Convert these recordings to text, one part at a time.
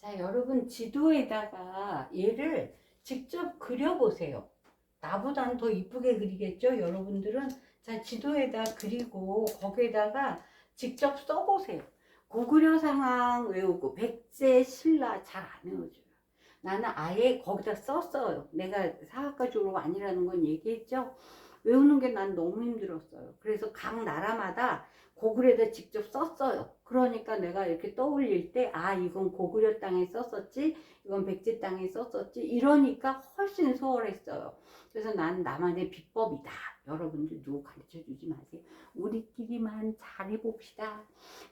자, 여러분 지도에다가 얘를 직접 그려보세요. 나보단 더 이쁘게 그리겠죠? 여러분들은 자, 지도에다 그리고 거기에다가 직접 써보세요. 고구려 상황 외우고 백제 신라 잘 안 외워줘요. 나는 아예 거기다 썼어요. 내가 사학과 졸업 아니라는 건 얘기했죠. 외우는 게 난 너무 힘들었어요. 그래서 각 나라마다 고구려에다 직접 썼어요. 그러니까 내가 이렇게 떠올릴 때, 아, 이건 고구려 땅에 썼었지, 이건 백제 땅에 썼었지, 이러니까 훨씬 수월했어요. 그래서 난 나만의 비법이다. 여러분들 누구 가르쳐 주지 마세요. 우리끼리만 잘해봅시다.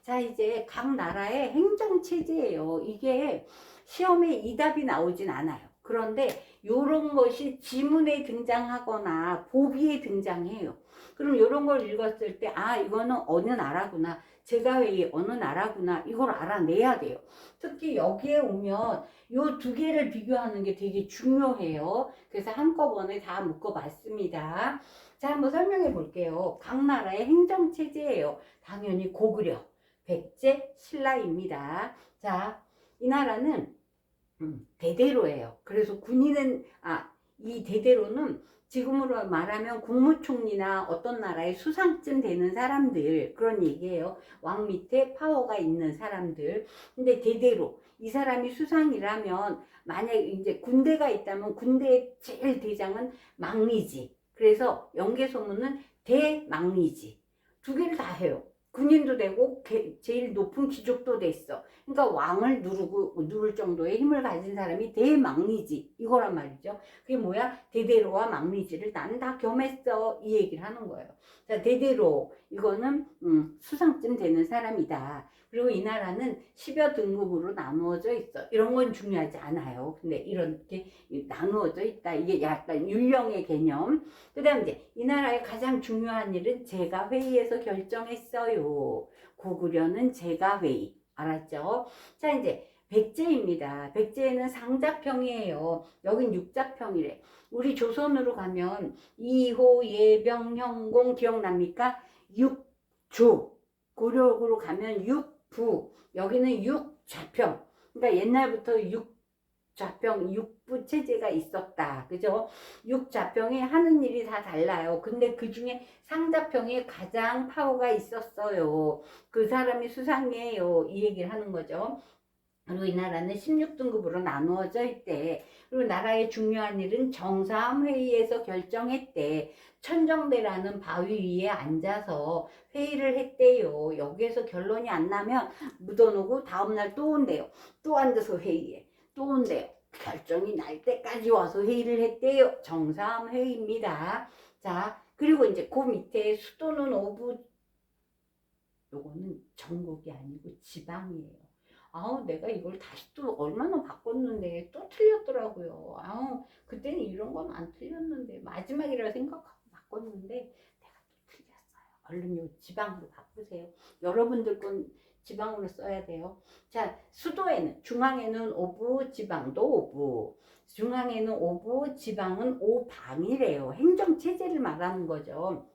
자, 이제 각 나라의 행정체제예요. 이게 시험에 이 답이 나오진 않아요. 그런데 요런 것이 지문에 등장하거나 보기에 등장해요. 그럼 이런 걸 읽었을 때, 아, 이거는 어느 나라구나. 제가 왜 어느 나라구나. 이걸 알아내야 돼요. 특히 여기에 오면 요두 개를 비교하는 게 되게 중요해요. 그래서 한꺼번에 다 묶어봤습니다. 자, 한번 설명해 볼게요. 각 나라의 행정체제예요. 당연히 고구려, 백제, 신라입니다. 자, 이 나라는 음, 대대로예요. 그래서 군인은, 아, 이 대대로는 지금으로 말하면 국무총리나 어떤 나라의 수상쯤 되는 사람들 그런 얘기예요. 왕 밑에 파워가 있는 사람들. 근데 대대로 이 사람이 수상이라면 만약 이제 군대가 있다면 군대의 제일 대장은 망리지. 그래서 연개 소문은 대망리지. 두 개를 다 해요. 군인도 되고 개- 제일 높은 귀족도 됐어. 그러니까 왕을 누르고 누를 정도의 힘을 가진 사람이 대망리지 이거란 말이죠. 그게 뭐야? 대대로와 망리지를 나는 다 겸했어 이 얘기를 하는 거예요. 자 대대로 이거는 음, 수상쯤 되는 사람이다. 그리고 이 나라는 10여 등급으로 나누어져 있어. 이런 건 중요하지 않아요. 근데 이렇게 나누어져 있다. 이게 약간 율령의 개념. 그 다음 이제 이 나라의 가장 중요한 일은 제가 회의에서 결정했어요. 고구려는 제가 회의. 알았죠? 자, 이제 백제입니다. 백제는 상자평이에요. 여긴 육자평이래. 우리 조선으로 가면 이호, 예병, 형공 기억납니까? 육조. 고려로 가면 육부. 여기는 육좌평. 그러니까 옛날부터 육 좌평, 육부 체제가 있었다. 그죠? 육좌평이 하는 일이 다 달라요. 근데 그 중에 상자평이 가장 파워가 있었어요. 그 사람이 수상이에요. 이 얘기를 하는 거죠. 그리고 이 나라는 16등급으로 나누어져 있대. 그리고 나라의 중요한 일은 정사회의에서 결정했대. 천정대라는 바위 위에 앉아서 회의를 했대요. 여기에서 결론이 안 나면 묻어놓고 다음날 또 온대요. 또 앉아서 회의해. 또 온대요. 결정이 날 때까지 와서 회의를 했대요. 정사회의입니다. 자, 그리고 이제 그 밑에 수도는 오부, 요거는 전국이 아니고 지방이에요. 아우, 내가 이걸 다시 또 얼마나 바꿨는데 또 틀렸더라고요. 아우, 그때는 이런 건 안 틀렸는데, 마지막이라 생각하고 바꿨는데, 내가 또 틀렸어요. 얼른 요 지방으로 바꾸세요. 여러분들 건 지방으로 써야 돼요. 자, 수도에는, 중앙에는 오부, 지방도 오부. 중앙에는 오부, 지방은 오방이래요. 행정 체제를 말하는 거죠.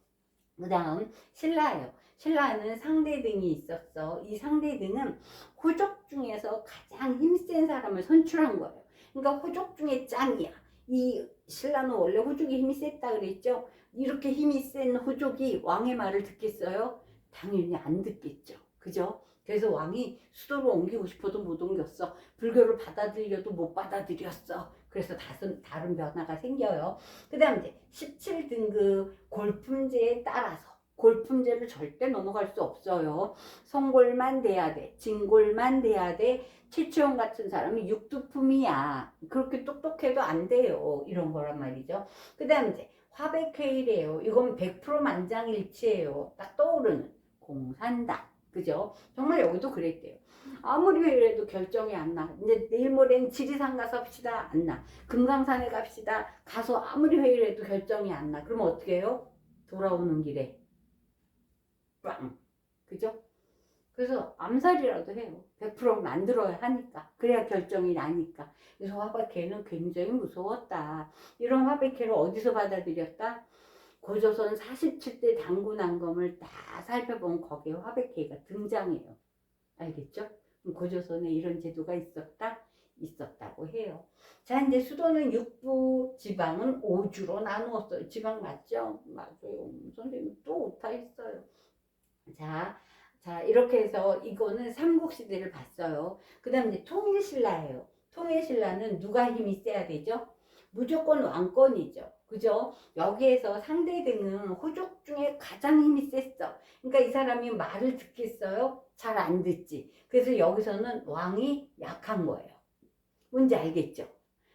그 다음, 신라예요. 신라는 상대등이 있었어. 이 상대등은 호족 중에서 가장 힘센 사람을 선출한 거예요. 그러니까 호족 중에 짱이야. 이 신라는 원래 호족이 힘이 셌다 그랬죠. 이렇게 힘이 센 호족이 왕의 말을 듣겠어요? 당연히 안 듣겠죠. 그죠? 그래서 왕이 수도로 옮기고 싶어도 못 옮겼어. 불교를 받아들여도 못 받아들였어. 그래서 다른, 다른 변화가 생겨요. 그 다음 이제 17등급 골품제에 따라서 골품제를 절대 넘어갈 수 없어요. 성골만 돼야 돼. 진골만 돼야 돼. 최치원 같은 사람이 육두품이야. 그렇게 똑똑해도 안 돼요. 이런 거란 말이죠. 그 다음 이제 화백회의래요. 이건 100% 만장일치예요. 딱 떠오르는 공산당. 그죠? 정말 여기도 그랬대요. 아무리 해도 결정이 안 나. 이제 내일 모레는 지리산 가서 합시다. 안 나. 금강산에 갑시다. 가서 아무리 회의를 해도 결정이 안 나. 그러면 어떻게 해요? 돌아오는 길에 빵. 그죠? 그래서 암살이라도 해요. 100% 만들어야 하니까. 그래야 결정이 나니까. 그래서 화백회는 굉장히 무서웠다. 이런 화백회를 어디서 받아들였다? 고조선 47대 당군항검을 다 살펴보면 거기에 화백회가 등장해요. 알겠죠? 고조선에 이런 제도가 있었다? 있었다고 해요. 자, 이제 수도는 육부, 지방은 오주로 나누었어요. 지방 맞죠? 맞아요. 선생님 또 오타 있어요. 자, 자, 이렇게 해서 이거는 삼국시대를 봤어요. 그 다음에 통일신라예요. 통일신라는 누가 힘이 세야 되죠? 무조건 왕권이죠. 그죠? 여기에서 상대 등은 호족 중에 가장 힘이 셌어. 그러니까 이 사람이 말을 듣겠어요? 잘 안 듣지. 그래서 여기서는 왕이 약한 거예요. 뭔지 알겠죠?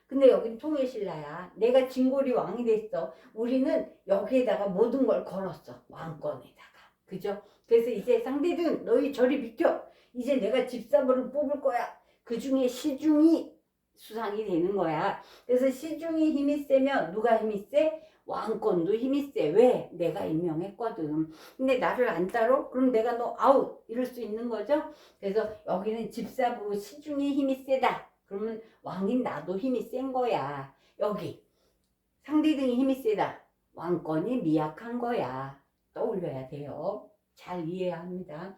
근데 여긴 통일신라야. 내가 진골이 왕이 됐어. 우리는 여기에다가 모든 걸 걸었어. 왕권에다가. 그죠? 그래서 이제 상대등 너희 저리 비켜. 이제 내가 집사부를 뽑을 거야. 그 중에 시중이 수상이 되는 거야. 그래서 시중이 힘이 세면 누가 힘이 세? 왕권도 힘이 세. 왜? 내가 임명했거든. 근데 나를 안 따로? 그럼 내가 너 아웃 이럴 수 있는 거죠. 그래서 여기는 집사부 시중이 힘이 세다. 그러면 왕인 나도 힘이 센 거야. 여기 상대 등이 힘이 세다. 왕권이 미약한 거야. 떠올려야 돼요. 잘 이해해야 합니다.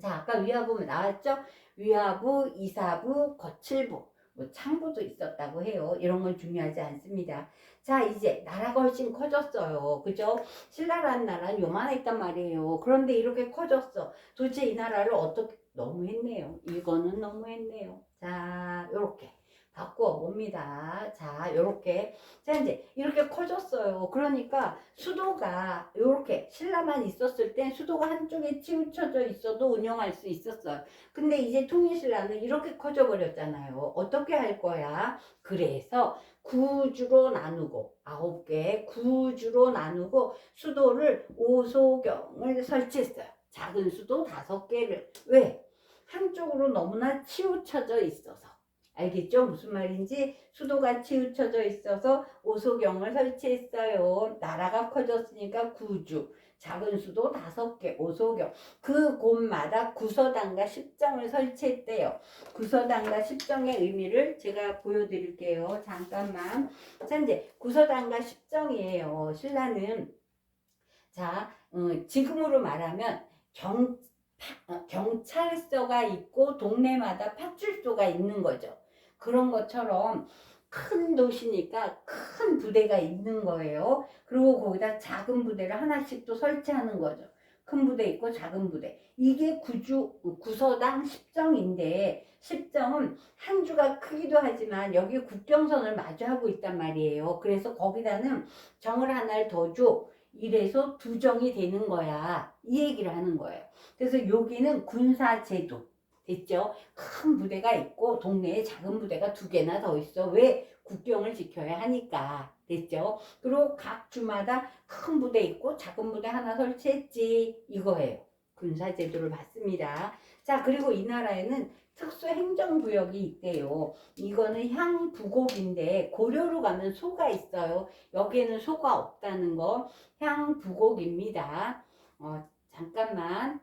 자, 아까 위화부 나왔죠? 위화부, 이사부, 거칠부, 뭐 창부도 있었다고 해요. 이런 건 중요하지 않습니다. 자, 이제 나라가 훨씬 커졌어요. 그죠? 신라라는 나라는 요만했단 말이에요. 그런데 이렇게 커졌어. 도대체 이 나라를 어떻게, 너무했네요. 이거는 너무했네요. 자, 요렇게. 바꾸어 봅니다. 자, 요렇게. 자, 이제 이렇게 커졌어요. 그러니까 수도가 요렇게 신라만 있었을 땐 수도가 한쪽에 치우쳐져 있어도 운영할 수 있었어요. 근데 이제 통일신라는 이렇게 커져 버렸잖아요. 어떻게 할 거야? 그래서 구주로 나누고 아홉 개 구주로 나누고 수도를 오소경을 설치했어요. 작은 수도 다섯 개를 왜? 한쪽으로 너무나 치우쳐져 있어서 알겠죠? 무슨 말인지 수도가 치우쳐져 있어서 오소경을 설치했어요. 나라가 커졌으니까 구주 작은 수도 다섯 개 오소경 그 곳마다 구서당과 십정을 설치했대요. 구서당과 십정의 의미를 제가 보여드릴게요. 잠깐만. 자 이제 구서당과 십정이에요. 신라는 자 어, 지금으로 말하면 경 파- 어, 경찰서가 있고 동네마다 파출소가 있는 거죠. 그런 것처럼 큰 도시니까 큰 부대가 있는 거예요. 그리고 거기다 작은 부대를 하나씩 또 설치하는 거죠. 큰 부대 있고 작은 부대. 이게 구주, 구서당 10정인데, 10정은 한 주가 크기도 하지만 여기 국경선을 마주하고 있단 말이에요. 그래서 거기다는 정을 하나를 더 줘. 이래서 두 정이 되는 거야. 이 얘기를 하는 거예요. 그래서 여기는 군사제도. 됐죠? 큰 부대가 있고 동네에 작은 부대가 두 개나 더 있어. 왜? 국경을 지켜야 하니까. 됐죠? 그리고 각 주마다 큰 부대 있고 작은 부대 하나 설치했지. 이거예요. 군사제도를 받습니다. 자, 그리고 이 나라에는 특수 행정구역이 있대요. 이거는 향부곡인데 고려로 가면 소가 있어요. 여기에는 소가 없다는 거 향부곡입니다. 어, 잠깐만.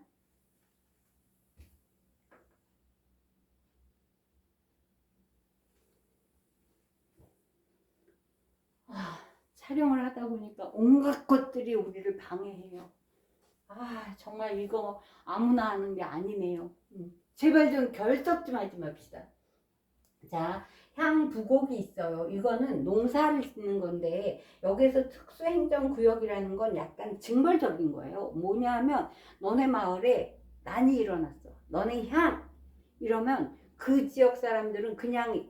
아, 촬영을 하다 보니까 온갖 것들이 우리를 방해해요. 아, 정말 이거 아무나 하는 게 아니네요. 음, 제발 좀 결석 좀 하지 맙시다. 자, 향부곡이 있어요. 이거는 농사를 짓는 건데 여기서 특수행정구역이라는 건 약간 징벌적인 거예요. 뭐냐 하면 너네 마을에 난이 일어났어. 너네 향 이러면 그 지역 사람들은 그냥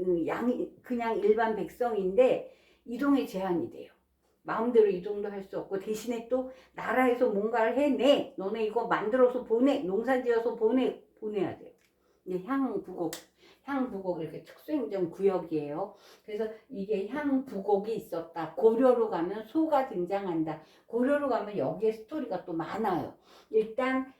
음, 양이 그냥 일반 백성인데 이동에 제한이 돼요. 마음대로 이동도 할 수 없고 대신에 또 나라에서 뭔가를 해내. 너네 이거 만들어서 보내. 농사지어서 보내. 보내야 돼요. 이게 향부곡. 향부곡 이렇게 특수행정 구역이에요. 그래서 이게 향부곡이 있었다. 고려로 가면 소가 등장한다. 고려로 가면 여기에 스토리가 또 많아요. 일단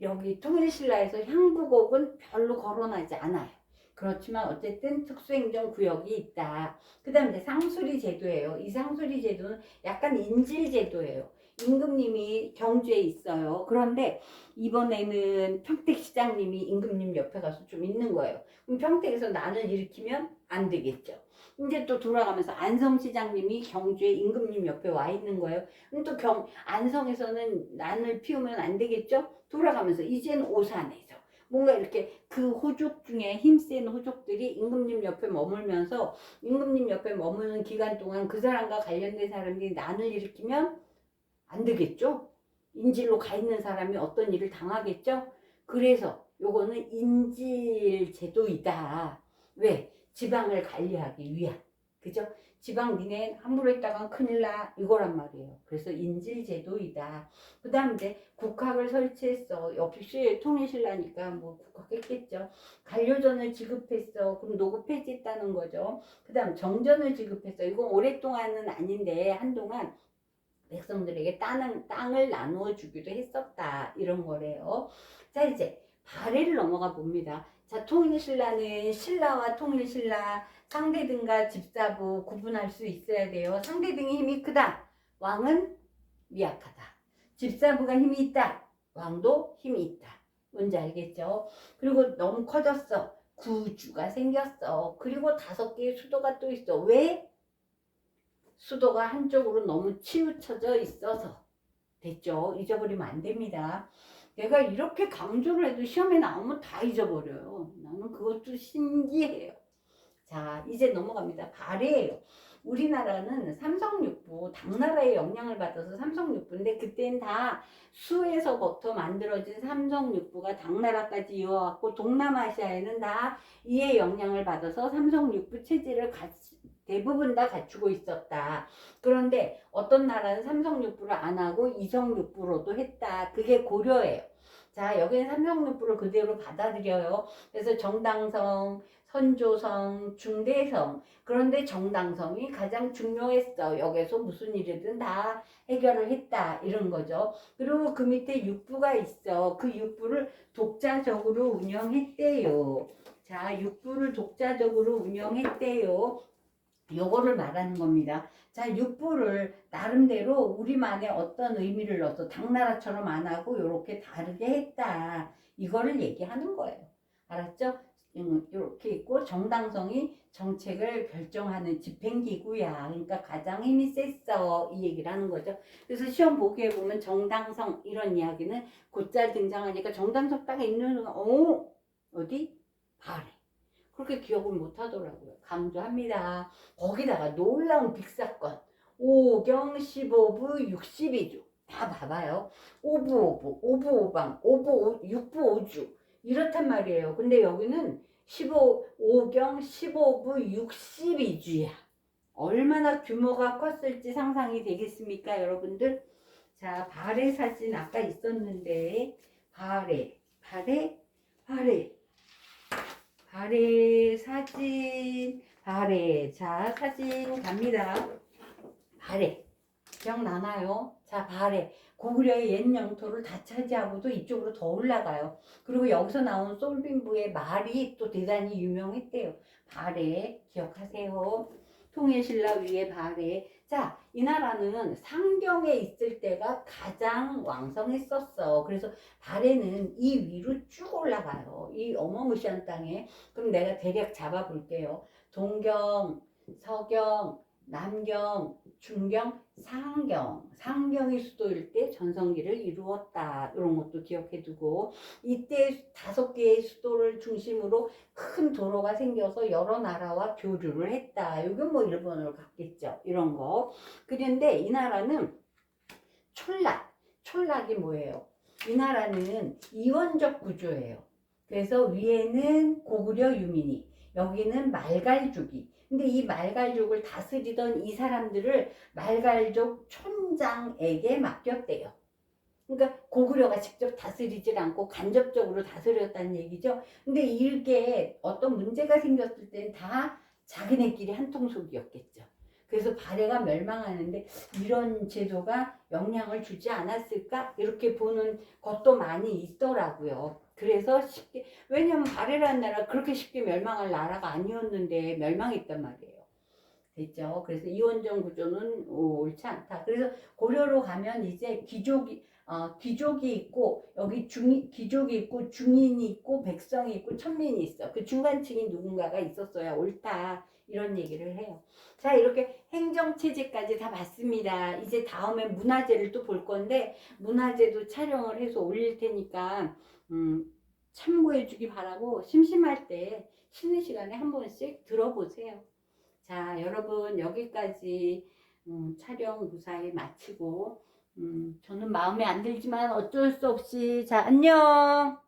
여기 통일신라에서 향부곡은 별로 거론하지 않아요. 그렇지만 어쨌든 특수행정 구역이 있다. 그 다음에 상수리 제도예요. 이 상수리 제도는 약간 인질 제도예요. 임금님이 경주에 있어요. 그런데 이번에는 평택 시장님이 임금님 옆에 가서 좀 있는 거예요. 그럼 평택에서 난을 일으키면 안 되겠죠. 이제 또 돌아가면서 안성 시장님이 경주에 임금님 옆에 와 있는 거예요. 그럼 또 경, 안성에서는 난을 피우면 안 되겠죠? 돌아가면서 이제는 오산에서 뭔가 이렇게 그 호족 중에 힘센 호족들이 임금님 옆에 머물면서 임금님 옆에 머무는 기간 동안 그 사람과 관련된 사람들이 난을 일으키면 안 되겠죠? 인질로 가 있는 사람이 어떤 일을 당하겠죠? 그래서 요거는 인질 제도이다. 왜? 지방을 관리하기 위한. 그죠? 지방 니네 함부로 했다간 큰일 나 이거란 말이에요. 그래서 인질 제도이다. 그 다음 이제 국학을 설치했어. 역시 통일신라니까 뭐 국학했겠죠. 관료전을 지급했어. 그럼 노고 폐지했다는 거죠. 그 다음 정전을 지급했어. 이건 오랫동안은 아닌데 한동안 백성들에게 땅을, 땅을 나누어 주기도 했었다. 이런 거래요. 자, 이제 발해를 넘어가 봅니다. 자, 통일신라는 신라와 통일신라, 상대 등과 집사부 구분할 수 있어야 돼요. 상대 등이 힘이 크다. 왕은 미약하다. 집사부가 힘이 있다. 왕도 힘이 있다. 뭔지 알겠죠? 그리고 너무 커졌어. 구주가 생겼어. 그리고 다섯 개의 수도가 또 있어. 왜? 수도가 한쪽으로 너무 치우쳐져 있어서 됐죠. 잊어버리면 안 됩니다. 내가 이렇게 강조를 해도 시험에 나오면 다 잊어버려요. 나는 그것도 신기해요. 자, 이제 넘어갑니다. 발해예요. 우리나라는 삼성육부, 당나라의 영향을 받아서 삼성육부인데 그때는 다 수에서부터 만들어진 삼성육부가 당나라까지 이어왔고 동남아시아에는 다 이의 영향을 받아서 삼성육부 체제를 같이 대부분 다 갖추고 있었다. 그런데 어떤 나라는 삼성육부를 안 하고 이성육부로도 했다. 그게 고려예요. 자, 여기는 삼성육부를 그대로 받아들여요. 그래서 정당성, 선조성, 중대성. 그런데 정당성이 가장 중요했어. 여기서 무슨 일이든 다 해결을 했다. 이런 거죠. 그리고 그 밑에 육부가 있어. 그 육부를 독자적으로 운영했대요. 자, 육부를 독자적으로 운영했대요. 요거를 말하는 겁니다. 자, 육부를 나름대로 우리만의 어떤 의미를 넣어서 당나라처럼 안 하고 요렇게 다르게 했다. 이거를 얘기하는 거예요. 알았죠? 음, 이렇게 있고 정당성이 정책을 결정하는 집행기구야. 그러니까 가장 힘이 셌어. 이 얘기를 하는 거죠. 그래서 시험 보기에 보면 정당성 이런 이야기는 곧잘 등장하니까 정당성 딱 있는 순간 어 어디 발해. 그렇게 기억을 못 하더라고요. 강조합니다. 거기다가 놀라운 빅사건. 오경 15부 62주. 다 봐봐요. 오부오부, 오부오방, 오부, 육부오주. 이렇단 말이에요. 근데 여기는 15, 오경 15부 62주야. 얼마나 규모가 컸을지 상상이 되겠습니까, 여러분들? 자, 발의 사진 아까 있었는데, 발의, 발의, 발의. 발의 사진, 발의. 자, 사진 갑니다. 발의. 기억나나요? 자, 발의. 고구려의 옛 영토를 다 차지하고도 이쪽으로 더 올라가요. 그리고 여기서 나온 솔빈부의 말이 또 대단히 유명했대요. 발해 기억하세요. 통일신라 위에 발해. 자, 이 나라는 상경에 있을 때가 가장 왕성했었어. 그래서 발해는 이 위로 쭉 올라가요. 이 어마무시한 땅에. 그럼 내가 대략 잡아볼게요. 동경, 서경, 남경, 중경, 상경. 상경이 수도일 때 전성기를 이루었다. 이런 것도 기억해 두고 이때 다섯 개의 수도를 중심으로 큰 도로가 생겨서 여러 나라와 교류를 했다. 이건 뭐 일본으로 갔겠죠. 이런 거. 그런데 이 나라는 촌락. 촌락이 뭐예요? 이 나라는 이원적 구조예요. 그래서 위에는 고구려 유민이, 여기는 말갈족이. 근데 이 말갈족을 다스리던 이 사람들을 말갈족 촌장에게 맡겼대요. 그러니까 고구려가 직접 다스리질 않고 간접적으로 다스렸다는 얘기죠. 근데 이게 어떤 문제가 생겼을 땐다 자기네끼리 한통속이었겠죠. 그래서 발해가 멸망하는데 이런 제도가 영향을 주지 않았을까? 이렇게 보는 것도 많이 있더라고요. 그래서 쉽게, 왜냐면 발해라는 나라 그렇게 쉽게 멸망할 나라가 아니었는데 멸망했단 말이에요. 됐죠? 그래서 이원정 구조는 옳지 않다. 그래서 고려로 가면 이제 귀족이, 어, 귀족이 있고, 여기 중, 귀족이 있고, 중인이 있고, 백성이 있고, 천민이 있어. 그 중간층이 누군가가 있었어야 옳다. 이런 얘기를 해요. 자, 이렇게 행정체제까지 다 봤습니다. 이제 다음에 문화재를 또 볼 건데, 문화재도 촬영을 해서 올릴 테니까, 음, 참고해 주기 바라고 심심할 때 쉬는 시간에 한 번씩 들어보세요. 자, 여러분 여기까지 음, 촬영 무사히 마치고 음, 저는 마음에 안 들지만 어쩔 수 없이 자, 안녕.